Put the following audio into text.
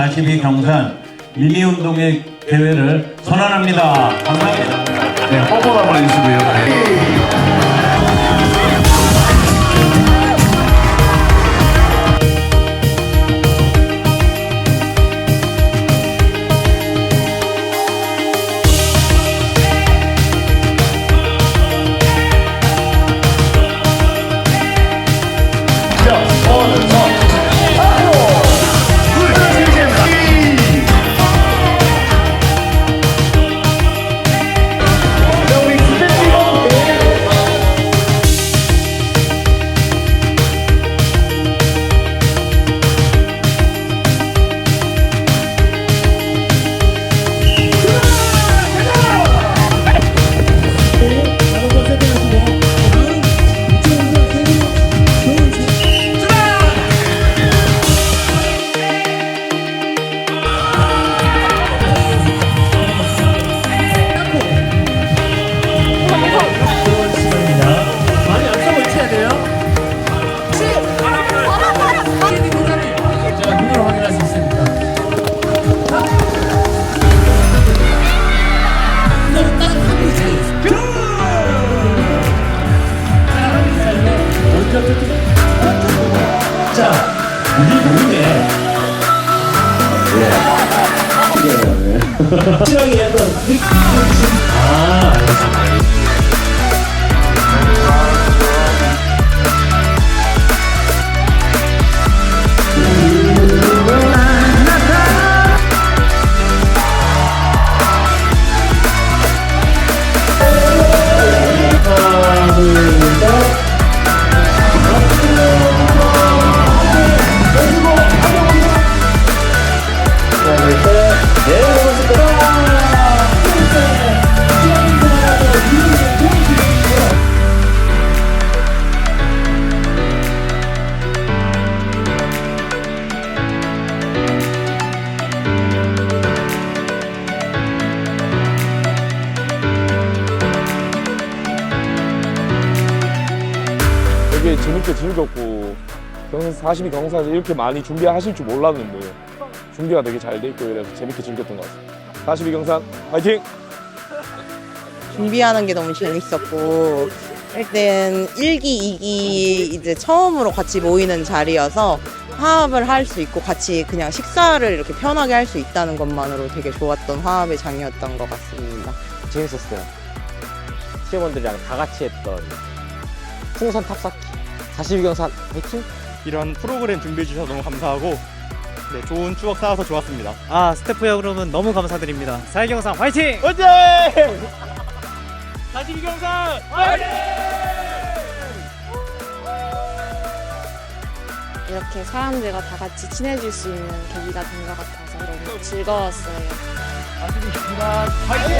42 경산 미니운동회 대회를 선언합니다. 감사합니다. 네, 허벌 한번 해주시고요. 우리 모임에 확실하게 약간 재밌게 즐겼고 경산 42 경산에서 이렇게 많이 준비하실 줄 몰랐는데 준비가 되게 잘 돼 있고 이래서 재밌게 즐겼던 것 같습니다. 42 경산 화이팅! 준비하는 게 너무 재밌었고 일단 1기, 2기 이제 처음으로 같이 모이는 자리여서 화합을 할 수 있고 같이 그냥 식사를 이렇게 편하게 할 수 있다는 것만으로 되게 좋았던 화합의 장이었던 것 같습니다. 재밌었어요. 팀원들이랑 다 같이 했던 풍선 탑쌓기 42경산 화이팅! 이런 프로그램 준비해 주셔서 너무 감사하고 네, 좋은 추억 쌓아서 좋았습니다. 아 스태프 여러분 너무 감사드립니다. 사회경상 화이팅! 화이팅! 42경산 이렇게 사람들과 다 같이 친해질 수 있는 계기가 된 것 같아서 너무 즐거웠어요. 42경산 화이팅!